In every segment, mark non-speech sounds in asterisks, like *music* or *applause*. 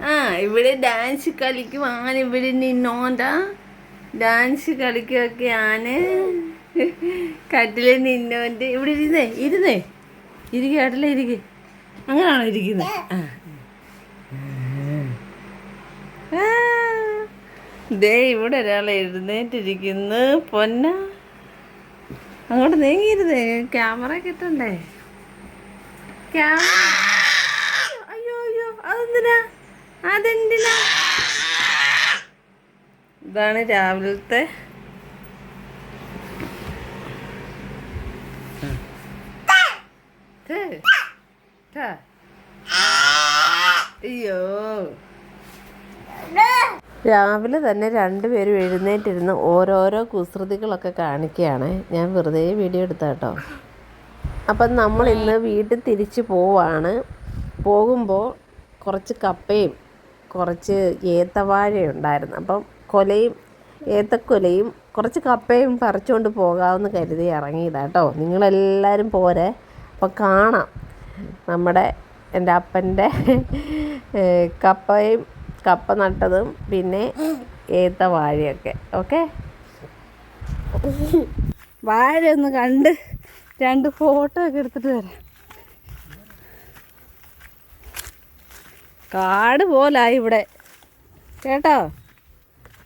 ആ ഇവിടെ ഡാൻസ് കളിക്കുവാണ് ഇവിടെ നിന്നോണ്ടാ ഡാൻസ് കളിക്കുകയൊക്കെയാണ് കട്ടിൽ നിന്നോണ്ട് ഇവിടെ ഇരുന്നേ ഇരുന്നേ. ഇരിക്കുക കട്ടിലെ ഇരിക്കുക അങ്ങനെയാണോ ഇരിക്കുന്നത് ആ. ദേ ഇവിടെ ഒരാൾ എഴുന്നേറ്റിരിക്കുന്നു. പൊന്ന. അങ്ങോട്ട് നീങ്ങിയിരുന്നേ. ക്യാമറ കിട്ടണ്ടേ ക്യാമറ അയ്യോ അയ്യോ അതെന്തിനാ അതെന്തിനാ ഇതാണ് രാവിലത്തെ. അയ്യോ. രാവിലെ തന്നെ രണ്ടുപേരും എഴുന്നേറ്റിരുന്ന് ഓരോരോ കുസൃതികളൊക്കെ കാണിക്കുകയാണ്. ഞാൻ വെറുതെ വീഡിയോ എടുത്ത കേട്ടോ. അപ്പം നമ്മൾ ഇന്ന് വീട്ടിൽ തിരിച്ചു പോവാണ്. പോകുമ്പോൾ കുറച്ച് കപ്പയും കുറച്ച് ഏത്തവാഴ ഉണ്ടായിരുന്നു അപ്പം കൊലയും ഏത്തക്കൊലയും കുറച്ച് കപ്പയും പറിച്ചുകൊണ്ട് പോകാമെന്ന് കരുതി ഇറങ്ങിയതാട്ടോ നിങ്ങളെല്ലാവരും പോരെ. അപ്പം കാണാം. നമ്മുടെ എന്റെ അപ്പന്റെ കപ്പയും കപ്പ നട്ടതും പിന്നെ ഏത്ത വാഴയൊക്കെ ഓക്കെ? വാഴ ഒന്ന് കണ്ട് രണ്ട് ഫോട്ടോ ഒക്കെ എടുത്തിട്ട് വരാം. കാട് പോലായി ഇവിടെ. കേട്ടോ?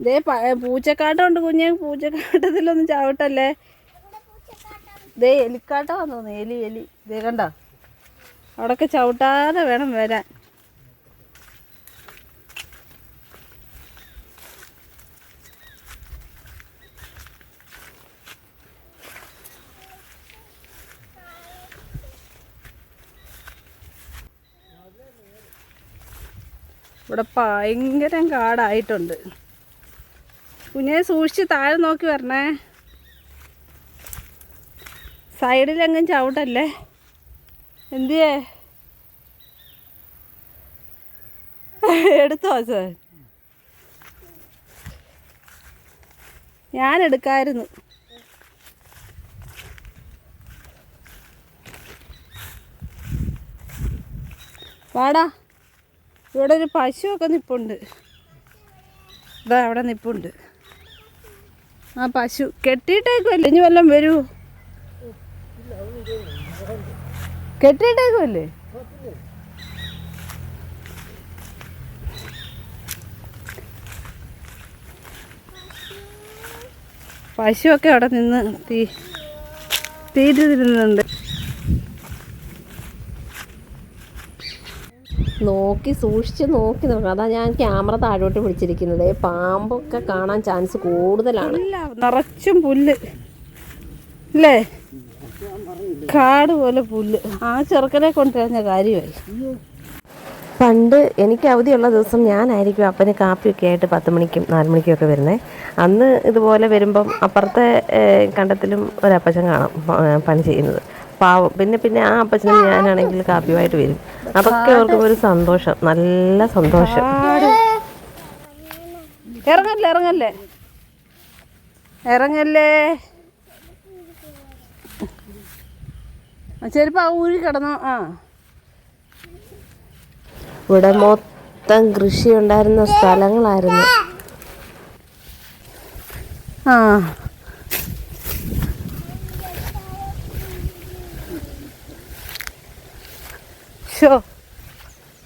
ഇതേ പൂച്ചക്കാട്ടമുണ്ട് കുഞ്ഞ്. പൂച്ചക്കാട്ടത്തിലൊന്നും ചവിട്ടല്ലേ? ഇതേ എലിക്കാട്ടമാന്ന് തോന്നുന്നു. എലി എലി. ഇതേ കണ്ടോ? അവിടൊക്കെ ചവിട്ടാതെ വേണം വരാൻ. ഇവിടെ ഭയങ്കര കാടായിട്ടുണ്ട്. കുഞ്ഞെ സൂക്ഷിച്ച് താഴെ നോക്കി വരണേ. സൈഡിലെങ്ങും ചവിട്ടല്ലേ? എന്തിയേ? എടുത്തോ സാർ. ഞാൻ എടുക്കായിരുന്നു. വാടാ. ഇവിടെ ഒരു പശുവൊക്കെ നിപ്പുണ്ട്. ഇതാ അവിടെ നിപ്പുണ്ട്. ആ പശു കെട്ടിയിട്ടേക്കുമല്ലേ ഇനി വല്ലതും വരൂ. കെട്ടിയിട്ടേക്കുമല്ലേ പശുവൊക്കെ അവിടെ നിന്ന് തീ തീറ്റ നോക്കി സൂക്ഷിച്ച് നോക്കി നോക്കണം. അതാ ഞാൻ ക്യാമറ താഴോട്ട് പിടിച്ചിരിക്കുന്നത്. പാമ്പൊക്കെ കാണാൻ ചാൻസ് കൂടുതലാണ്. നിറച്ചും പുല്ല്. അല്ലേ കാട് പോലെ പുല്ല്. ആ ചെറുക്കനെ കൊണ്ടുവരുന്ന കാര്യമായി പണ്ട് എനിക്ക് അവധിയുള്ള ദിവസം ഞാനായിരിക്കും അപ്പന് കാപ്പിയൊക്കെ ആയിട്ട് പത്ത് മണിക്കും നാല് മണിക്കും ഒക്കെ വരുന്നത് അന്ന് ഇതുപോലെ വരുമ്പം അപ്പുറത്തെ കണ്ടത്തിലും ഒരപ്പച്ചൻ കാണാം പണി ചെയ്യുന്നത്. പാവം. പിന്നെ പിന്നെ ആ അപ്പച്ചനും ഞാനാണെങ്കിൽ കാപ്പിയുമായിട്ട് വരും. അതൊക്കെ ഓർക്കുമ്പോൾ ഒരു സന്തോഷം. നല്ല സന്തോഷം. ഇറങ്ങല്ലേ ഇറങ്ങല്ലേ? ഇറങ്ങല്ലേ? ചെരുപ്പ് ആ ഊരി കിടന്നോ. ആ. ഇവിടെ മൊത്തം കൃഷി ഉണ്ടായിരുന്ന സ്ഥലങ്ങളായിരുന്നു. ആ. ഷോ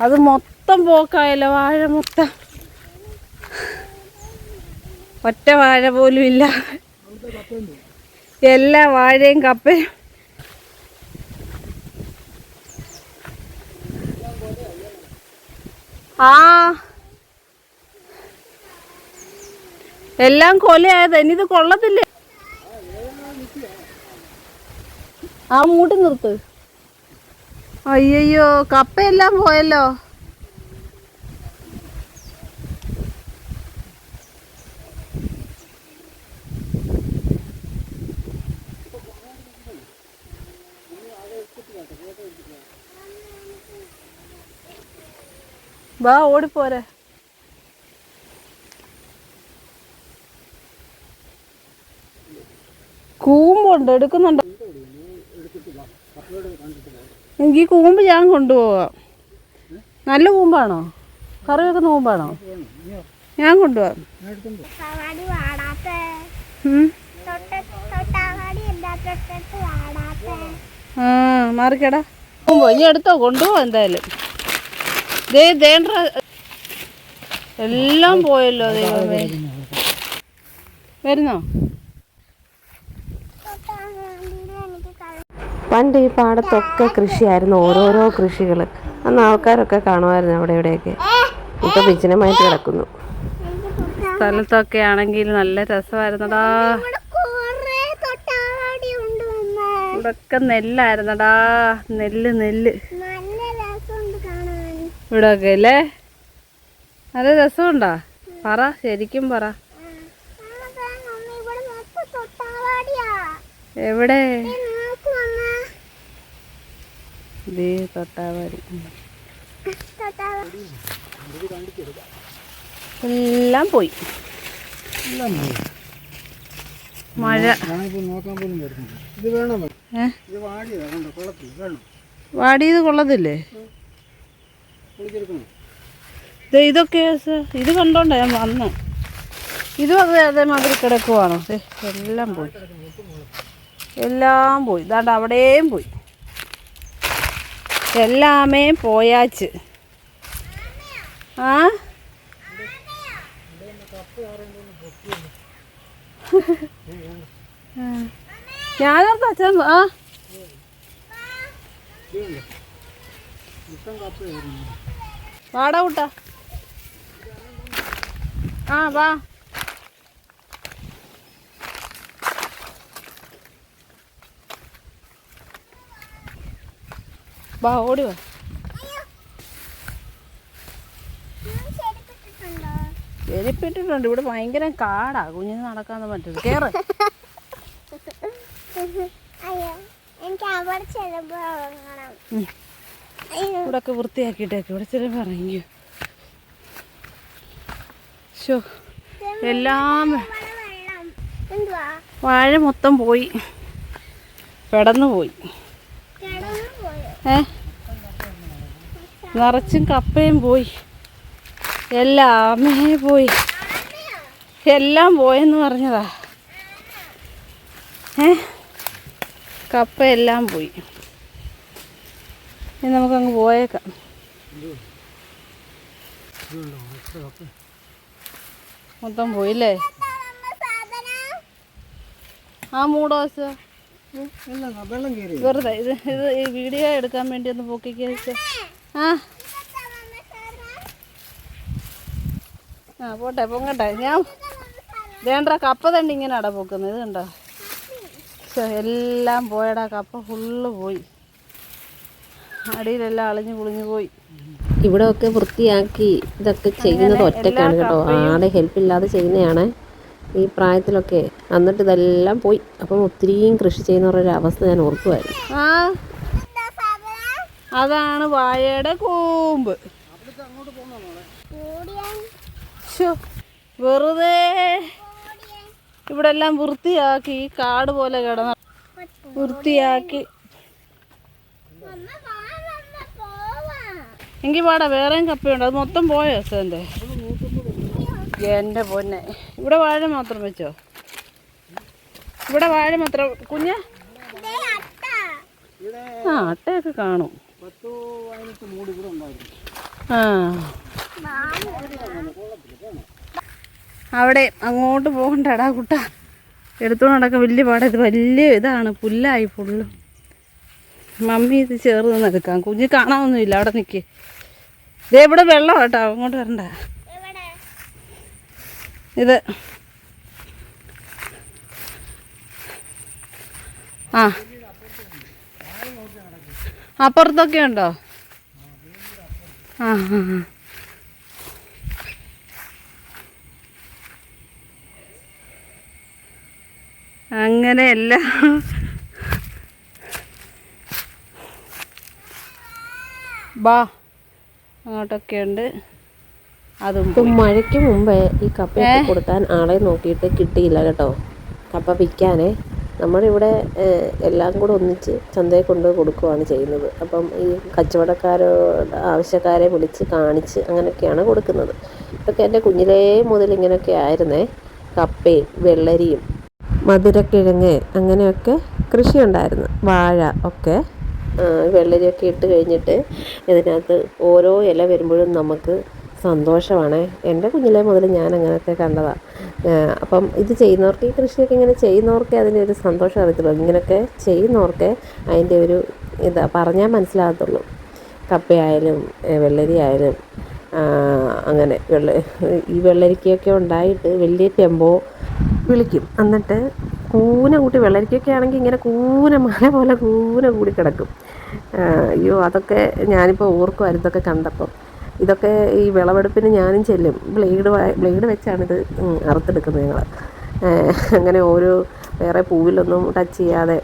അത് മൊത്തം പോക്കായല്ലോ വാഴ മൊത്തം. ഒറ്റ വാഴ പോലും ഇല്ല. എല്ലാ വാഴയും കപ്പയും. ആ. എല്ലാം കൊലയായത് ഇനിയിത് കൊള്ളത്തില്ലേ. ആ മൂട്ടി നിർത്ത്. അയ്യോ കപ്പയെല്ലാം പോയല്ലോ. വാ ഓടിപ്പോരെ കൂമ്പുണ്ട് എടുക്കുന്നുണ്ടോ എനിക്ക് ഈ കൂമ്പ് ഞാൻ കൊണ്ടുപോവാം. നല്ല കൂമ്പാണോ? കറി വെക്കുന്ന കൂമ്പാണോ? ഞാൻ കൊണ്ടുപോവാം. ആ മാറിക്കടാ. കൂമ്പോ ഇനി എടുത്തോ കൊണ്ടുപോവാ എന്തായാലും. ദേ എല്ലാം പോയല്ലോ ദൈവമേ. വരുന്നോ? പണ്ട് ഈ പാടത്തൊക്കെ കൃഷിയായിരുന്നു ഓരോരോ കൃഷികൾ അന്ന് ആൾക്കാരൊക്കെ കാണുമായിരുന്നു അവിടെ ഇവിടെയൊക്കെ ഇപ്പൊ വിജനമായിട്ട് കിടക്കുന്നു സ്ഥലത്തൊക്കെ ആണെങ്കിൽ നല്ല രസമായിരുന്നടാ ഇവിടെ ഇവിടൊക്കെ നെല്ലായിരുന്നടാ നെല്ല് നെല്ല് നല്ല രസമുണ്ട് കാണാൻ ഇവിടൊക്കെ അല്ലേ നല്ല രസമുണ്ടാ പറ ശരിക്കും പറ ഇവിടെ എവിടെ ദേ തൊട്ടാവാടി എല്ലാം പോയി. മഴ. ഇത്? ഇത് വാടിയതാ കൊള്ളത്തില്ലേ. ഇതൊക്കെ ഇത് കണ്ടോണ്ട ഞാൻ വന്ന്. ഇതും അത് അതേമാതിരി കിടക്കുവാണോ? ദേ എല്ലാം പോയി. എല്ലാം പോയി. ഇതാണ്ട് അവിടെയും പോയി. എല്ലാമേ പോയാച്ച്. ആ? ഞാനോർത്ത് ആ? വാടാ കൂട്ടാ. ആ വാ. വാ ഓടി വാ. ചെരിപ്പിട്ടിട്ടുണ്ട് ഇവിടെ ഭയങ്കര കാടാ. കുഞ്ഞിന് നടക്കാൻ പറ്റുന്നത് കേറ്. എനിക്ക് ചെലവ്. അയ്യോ ഇവിടെ ഒക്കെ വൃത്തിയാക്കിയിട്ടേക്ക്. ഇവിടെ ചില പറഞ്ഞു ഷോ എല്ലാം വാഴ മൊത്തം പോയി. പെടന്നു പോയോ ഏ? നിറച്ചും കപ്പയും പോയി. എല്ലാമേ പോയി. എല്ലാം പോയെന്ന് പറഞ്ഞതാ. ഏ? കപ്പ എല്ലാം പോയി. ഇനി നമുക്കങ്ങ് പോയേക്കാം. മൊത്തം പോയില്ലേ? ആ കയറി വെറുതെ ഇത് ഇത് ഈ വീഡിയോ എടുക്കാൻ വേണ്ടി ഒന്ന് പൊക്കിക്ക് വെച്ച് ആ. ആ പോട്ടെ പൊങ്ങട്ടെ. ഞാൻ വേണ്ട കപ്പ തന്നെ ഇങ്ങനെ അട പൊക്കുന്നത് ഇത് കണ്ടോ? എല്ലാം പോയടാ കപ്പ ഫുള്ള് പോയി. അടിയിലെല്ലാം അളിഞ്ഞു പുളിഞ്ഞു പോയി. ഇവിടെ ഒക്കെ വൃത്തിയാക്കി ഇതൊക്കെ ചെയ്യുന്നത് ഒറ്റക്കാണ് കേട്ടോ. ആടെ ഹെൽപ്പ് ഇല്ലാതെ ചെയ്യുന്നതാണ്. ഈ പ്രായത്തിലൊക്കെ. എന്നിട്ട് ഇതെല്ലാം പോയി. അപ്പം ഒത്തിരിയും കൃഷി ചെയ്യുന്നവരുടെ അവസ്ഥ ഞാൻ ഓർക്കുമായിരുന്നു അതാണ് വാഴയുടെ കൂമ്പ്. വെറുതെ. ഇവിടെ എല്ലാം വൃത്തിയാക്കി കാട് പോലെ കിടന്ന വൃത്തിയാക്കി. എങ്കിൽ പാടാ വേറെയും കപ്പയുണ്ട്. അത് മൊത്തം പോയോ സെന്റെ എന്റെ പൊന്നെ. ഇവിടെ വാഴ മാത്രം വെച്ചോ? ഇവിടെ വാഴ മാത്രം കുഞ്ഞ? ആ അട്ടയൊക്കെ കാണും. അവിടെ അങ്ങോട്ട് പോകണ്ടടാ കുട്ട. എടുത്തോണ്ട് നടക്കാൻ വലിയ പാടാ. ഇത് വലിയ ഇതാണ്. പുല്ലായി ഫുള്ള്. മമ്മി ഇത് ചേർന്ന് നിൽക്കാം കുഞ്ഞ് കാണാമൊന്നുമില്ല അവിടെ നിൽക്ക് ഇതേ ഇവിടെ വെള്ളം കേട്ടോ. അങ്ങോട്ട് വരണ്ട. ഇത്. ആ. അപ്പുറത്തൊക്കെ ഉണ്ടോ? ആ ആ ആ. അങ്ങനെ എല്ലാം ബാ അങ്ങോട്ടൊക്കെ ഉണ്ട്. അതും മഴയ്ക്ക് മുമ്പേ ഈ കപ്പ കൊടുക്കാൻ ആളെ നോക്കിയിട്ട് കിട്ടിയില്ല കേട്ടോ. കപ്പ വിൽക്കാനേ. നമ്മളിവിടെ എല്ലാം കൂടെ ഒന്നിച്ച് ചന്തയിൽ കൊണ്ട് കൊടുക്കുകയാണ് ചെയ്യുന്നത്. അപ്പം ഈ കച്ചവടക്കാരോട് ആവശ്യക്കാരെ വിളിച്ച് കാണിച്ച് അങ്ങനെയൊക്കെയാണ് കൊടുക്കുന്നത്. ഇതൊക്കെ എന്റെ കുഞ്ഞിലേ മുതൽ ഇങ്ങനെയൊക്കെ ആയിരുന്നേ. കപ്പയും വെള്ളരിയും മധുരക്കിഴങ്ങ് അങ്ങനെയൊക്കെ കൃഷിയുണ്ടായിരുന്നു. വാഴ ഒക്കെ വെള്ളരിയൊക്കെ ഇട്ട് കഴിഞ്ഞിട്ട് ഇതിനകത്ത് ഓരോ ഇല വരുമ്പോഴും നമുക്ക് സന്തോഷമാണ്. എന്റെ കുഞ്ഞിലെ മുതൽ ഞാൻ അങ്ങനെയൊക്കെ കണ്ടതാണ് അപ്പം ഇത് ചെയ്യുന്നവർക്ക് ഈ കൃഷിയൊക്കെ ഇങ്ങനെ ചെയ്യുന്നവർക്ക് അതിന്റെ ഒരു സന്തോഷം അറിയത്തുള്ളൂ. ഇങ്ങനെയൊക്കെ ചെയ്യുന്നവർക്ക് അതിന്റെ ഒരു ഇതാ പറഞ്ഞാൽ മനസ്സിലാകത്തുള്ളൂ. കപ്പയായാലും വെള്ളരി ആയാലും അങ്ങനെ വെള്ള ഈ വെള്ളരിക്കയൊക്കെ ഉണ്ടായിട്ട് വലിയ ടെമ്പോ വിളിക്കും. എന്നിട്ട് കൂന കൂട്ടി വെള്ളരിക്കൊക്കെ ആണെങ്കിൽ ഇങ്ങനെ കൂന മല പോലെ കൂന കൂടി കിടക്കും. അയ്യോ അതൊക്കെ ഞാനിപ്പോൾ ഓർക്കുമായിരുന്നു ഇതൊക്കെ കണ്ടപ്പോൾ. ഇതൊക്കെ ഈ വിളവെടുപ്പിന് ഞാനും ചെല്ലും. ബ്ലേഡ് ബ്ലേഡ് വെച്ചാണിത് അറുത്തെടുക്കുന്നത് ഞങ്ങൾ അങ്ങനെ ഓരോ വേറെ പൂവിലൊന്നും ടച്ച് ചെയ്യാതെ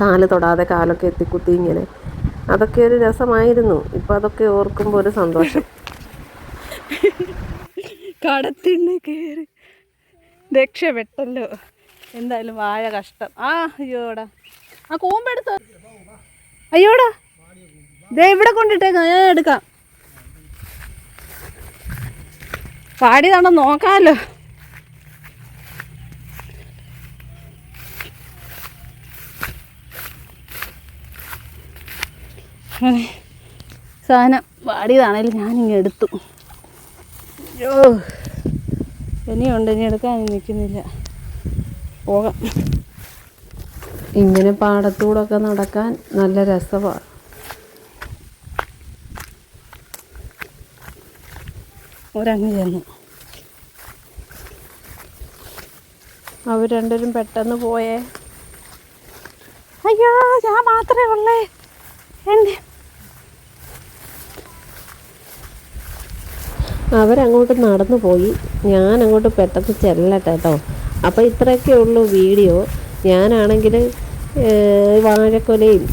കാൽ തൊടാതെ കാലൊക്കെ എത്തിക്കുത്തി ഇങ്ങനെ. അതൊക്കെ ഒരു രസമായിരുന്നു. ഇപ്പം അതൊക്കെ ഓർക്കുമ്പോൾ ഒരു സന്തോഷം. *laughs* കടത്തിന് കയറി രക്ഷപ്പെട്ടല്ലോ. എന്തായാലും വാഴ കഷ്ടം. ആ അയ്യോടാ. ആ കൂമ്പെടുത്തോ. അയ്യോടാ. ദേ ഇവിടെ കൊണ്ടിട്ടേക്കാം. ഞാൻ എടുക്കാം. പാടിയതാണോ നോക്കാമല്ലോ. സാധനം പാടിയതാണേലും ഞാനിങ്ങ് എടുത്തു. അയ്യോ ഇനിയുണ്ട് ഇനി എടുക്കാൻ നിൽക്കുന്നില്ല. പോകാം. ഇങ്ങനെ പാടത്തൂടൊക്കെ നടക്കാൻ നല്ല രസമാണ് ചെന്നു അവർ രണ്ടുപേരും പെട്ടെന്ന് പോയേ. അയ്യോ ഞാൻ മാത്രമേ ഉള്ളേ. എന്റെ അവരങ്ങോട്ട് നടന്നു പോയി. ഞാൻ അങ്ങോട്ട് പെട്ടെന്ന് ചെല്ലട്ടെ കേട്ടോ അപ്പോൾ ഇത്രയൊക്കെ ഉള്ളൂ വീഡിയോ. ഞാനാണെങ്കിൽ വാഴക്കൊലയും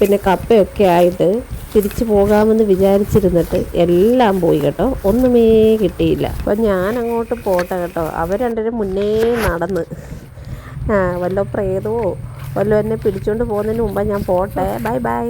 പിന്നെ കപ്പയൊക്കെ ആയിട്ട് തിരിച്ചു പോകാമെന്ന് വിചാരിച്ചിരുന്നിട്ട് എല്ലാം പോയി കേട്ടോ. ഒന്നുമേ കിട്ടിയില്ല. അപ്പം ഞാൻ അങ്ങോട്ട് പോട്ടെ കേട്ടോ. അവർ രണ്ടുപേരും മുന്നേ നടന്ന്. ആ, വല്ല പ്രേതമോ വല്ല എന്നെ പിടിച്ചുകൊണ്ട് പോകുന്നതിന് മുമ്പ് ഞാൻ പോട്ടെ. Bye bye.